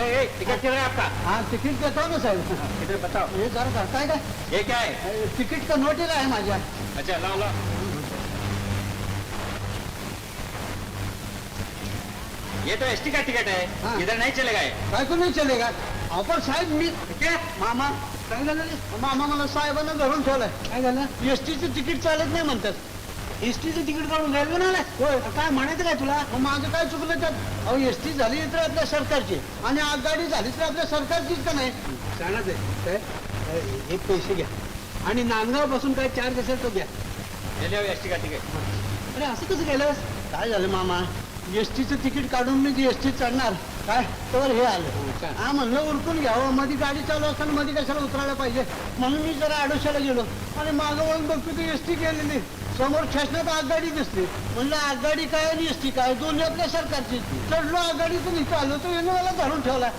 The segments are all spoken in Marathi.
टिकट कितना है आपका. हा तिकीट देतो ना साहेब. इधर बताओ हे जरा करताय काय ये क्या? है अ, तिकीट का नोटीस आहे माझ्या. अच्छा लाओ लाओ ये तो एसटी का टिकट है हाँ। इधर नहीं चलेगा ये काय तो नाही चलेगा अहो पण साहेब मी क्या मामा काय झालं? रे? मामा मला साहेबांना धरून ठेवलंय. काय झालं? एसटीचं तिकीट चालत नाही म्हणतात. एसटीचं तिकीट काढून रेल्वे ना होय. काय म्हणायचं काय तुला? मग माझं काय चुकलं त्यात? अहो एस टी झाली तर आपल्या सरकारची. आणि आगगाडी झाली तर आपल्या सरकारचीच का नाही? सांगत आहे काय? हे पैसे घ्या. आणि नांदगावपासून काय चार्ज असेल तो घ्या. ले लो एसटी का टिकट अरे असं कसं केलंस? काय झालं मामा? एस टीचं तिकीट काढून मी जी एस टी चढणार. काय? तर हे आलं. काय? हा म्हणलं उरकून घ्यावं मध्ये गाडी चालू असताना मध्ये कशाला उतरायला पाहिजे? म्हणून मी जरा आडोशाला गेलो. आणि मागं वळून बघतो ती एस टी गेलेली. समोर शासनात आगगाडी दिसली म्हणलं आगगाडी काय आणि एस टी काय? दोन्ही आपल्या सरकारची. चढलो आगगाडीतून इथं आलो तर याने मला धरून ठेवला.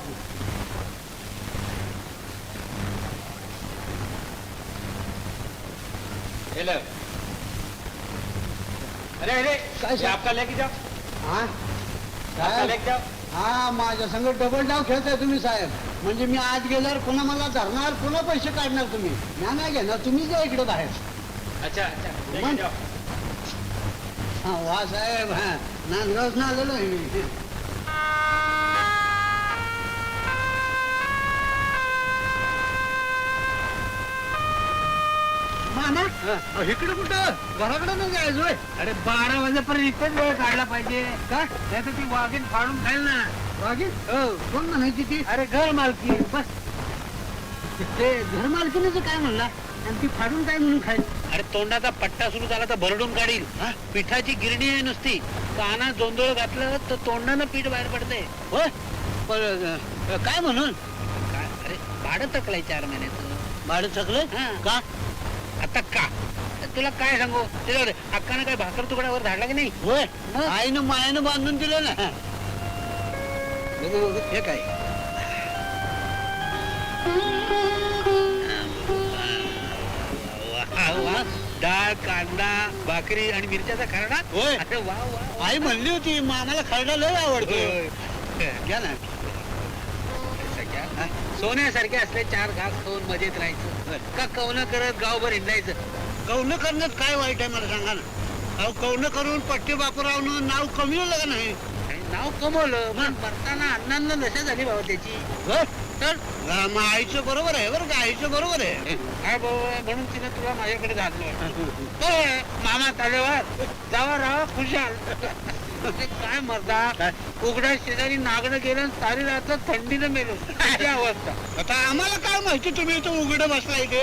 अरे अरे काय ये साहब? आपका लेके जाओ. हा? आपका साहेब? लेके जाओ. हा माझ्या संग डबल डाव खेळताय तुम्ही साहेब. म्हणजे मी आज गेल्यावर पुन्हा मला धरणार पुन्हा पैसे काढणार तुम्ही? मी नाही घेणार तुम्ही जा इकडे बाहेर. अच्छा अच्छा. हा वा साहेब हा नांदगावच ना आलेलो आहे मी मामा? इकडे कुठं? घराकडे नाही जायचं होय. अरे बारा वाजेपर्यंत इथेच वेळ काढला पाहिजे. का? नाही तर ती वाघीन फाडून खाईल ना. वाघीण? कोण म्हणायची ती? अरे घर मालकी बस. ते घर मालकीनेच काय म्हणला? आणि ती फाडून काय म्हणून खाईल? अरे तोंडाचा पट्टा सुरू झाला तर भरडून काढील. पिठाची गिरणी आहे नुसती. काना जोंधळ घातलं तर तोंडानं पीठ बाहेर पडते अ, काय म्हणून? अरे भाडं तकलाय चार महिन्याचं. भाडं थकलं हा. का? आता का? तुला काय सांगू? त्याच्यावर अक्कानं काय भाकर तुकड्यावर धाडला की नाही? होय? आईनं मायानं बांधून दिलं ना. हे काय? वा. डाळ कांदा भाकरी आणि मिरच्याचा खरडा होय. अरे वा वा, वा. आई म्हणली होती मामाला खरडा लय आवडतो. होय. घ्या ना. सगळ्या सोन्यासारखे असले चार घास खाऊन मजेत राहायचं. का कवनं करत गावभर हिंडायचं? कौन करण्यात काय वाईट आहे मला सांगा ना. अहो कौन करून पट्टे बापूरावनं नाव कमी का नाही नाव कमवलं पण मरताना अण्णांना नशा झाली बाबा त्याची. होय? तर? मग आईचं बरोबर आहे बरं का आईचं बरोबर आहे. काय बाबा म्हणून तिने तुला माझ्याकडे घातलं मामा तालेवर जावा राहा खुशाल. काय मरदा? काय? उघड्या शेजारी नागणं गेलं आणि सारी रात्र थंडीनं मेलो. अशी अवस्था? आता आम्हाला काय माहिती? तुम्ही इथं उघडं बसलाय ते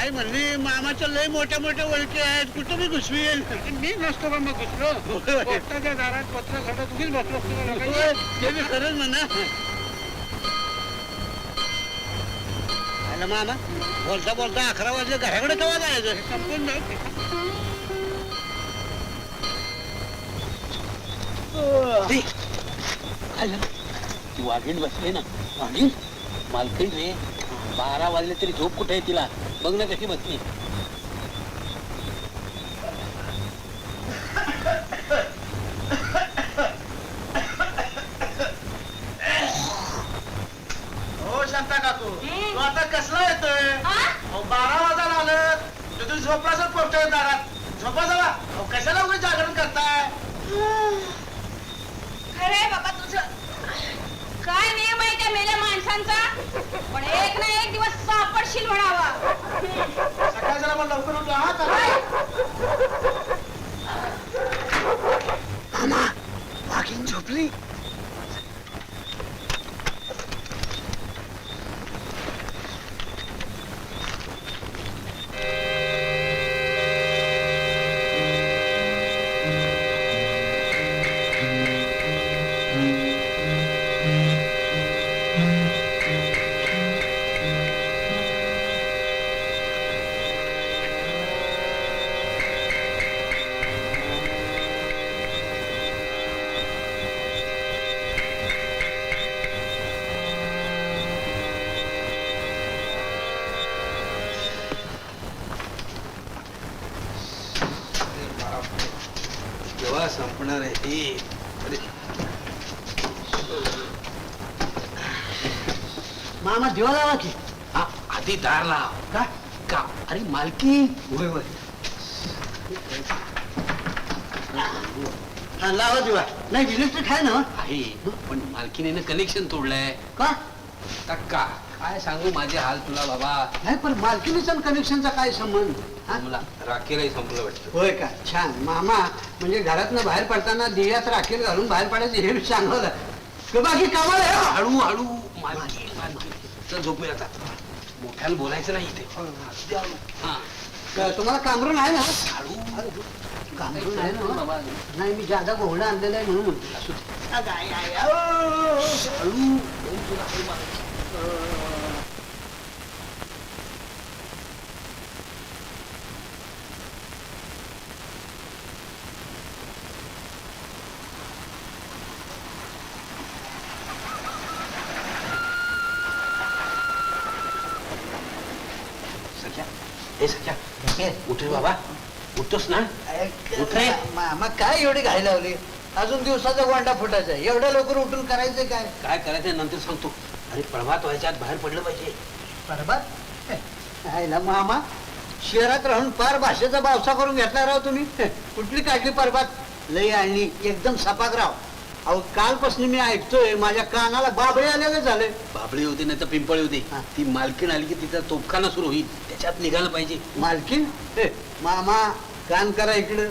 आई म्हणली मामाच्या लय मोठ्या मोठ्या ओळखी आहेत. कुठं मी घुसवील. आणि मी नसतो का मग घुसलो. होय. पोस्टाच्या दारात पत्र खडत उगीच बसलो असतो का होय, लोकांनी? ते मी खरंच म्हणा. मामा. बोलता बोलता अकरा वाजले. घराकडे केव्हा जायचं? संपून जाऊ ते. वाघीण बसली ना. वाघीण मालकीण रे. बारा वाजले तरी झोप कुठे आहे तिला? बघ ना कशी बसली. हो शांता काकू. तू आता कसला येतोय? अहो, बारा वाजायला आलं. तर तू झोपला पोहोचतोय दारात? झोपा अहो, कशाला उगाच जागरण करताय? खरंय बाबा तुझं काय नियम आहे त्या मेल्या माणसांचा? पण एक ना एक दिवस सापडशील म्हणावा. सकाळी जरा मग लवकर उठला हा वाघीण झोपली? संपणार आहे. मामा दिवा लावा की. हा आधी दार लाव. का? का? अरे मालकी. होय होय. हा, लावा दिवा. नाही इलेक्ट्रिक आहे ना. आहे पण मालकीने कनेक्शन तोडलंय. का? आता का काय सांगू माझे हाल तुला बाबा? नाही पण मालकीनीचा कनेक्शनचा काय संबंध? हा? मला राखेलाही संपलं वाटतं. होय का? छान. मामा म्हणजे घरातनं बाहेर पडताना दिव्यात राखेल घालून बाहेर पडायचं हे की बाकी कामाला आहे हो. हळू. हळू मालकी मालकी चल झोपूया आता. मोठ्याला बोलायचं नाही इथे. हळू. हा. का तुम्हाला कामरून आहे ना? हळू. कामरून आहे ना? बाबा नाही मी जादा गोहडा आणलेला आहे म्हणून म्हणतो. असू दे. हळू. तुला हळू मारायची. सख्या सख्या उठ बाबा. उठतोस ना? उठ रे. मामा काय एवढी घाई लावली? अजून दिवसाचा गोंडा फुटायचा. एवढ्या लवकर उठून करायचं काय? काय करायचं नंतर सांगतो. अरे प्रभात व्हायच्या आत बाहेर पडलं पाहिजे. बरोबर आईला मामा? शहरात राहून फार भाषेचा बावसा करून घेतला राव तुम्ही. कुठली काढली परबात लई आणि एकदम सपाक राव. अहो कालपासून मी ऐकतोय माझ्या कानाला बाबळे आलेले झाले. बाबळी होती नाही तर पिंपळी होती. हा. ती मालकीण आली की तिचा तोफखाना सुरू होईल. त्याच्यात निघालं पाहिजे. मालकीन हे, मामा कान करा इकडं.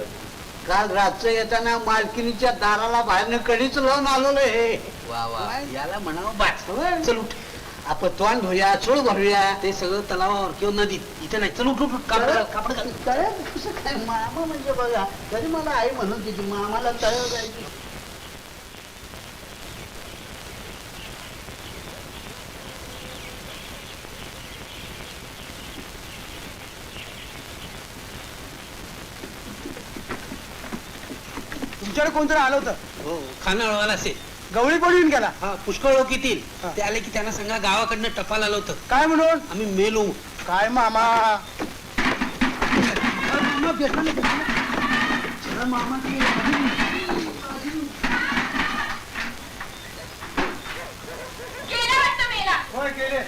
काल रातचं येताना मालकिनीच्या दाराला बाहेरनं कडीच लावून आलेलो हे वा वा. काय? याला म्हणावं होय. चल उठ. आपण तोंड धुया चूळ भरूया. ते सगळं तलावावर किंवा नदीत. इथे नाही. चल उठ उठ उठ. कापड घाल, कापड घाल. तळ्यात कसं काय? मामा म्हणजे बघा तरी मला आई म्हणून तिची मामाला तळ जायची. तुमच्याकडे कोणतरी आलं होतं? हो खानावळवाला असेल. गवळी कोण येऊन गेला. हा पुष्कळ लोक येतील. हा. ते आले की त्यांना सांगा गावाकडनं टपाल आलं होतं. काय म्हणून? आम्ही मेलो. काय मामा? होय गेले.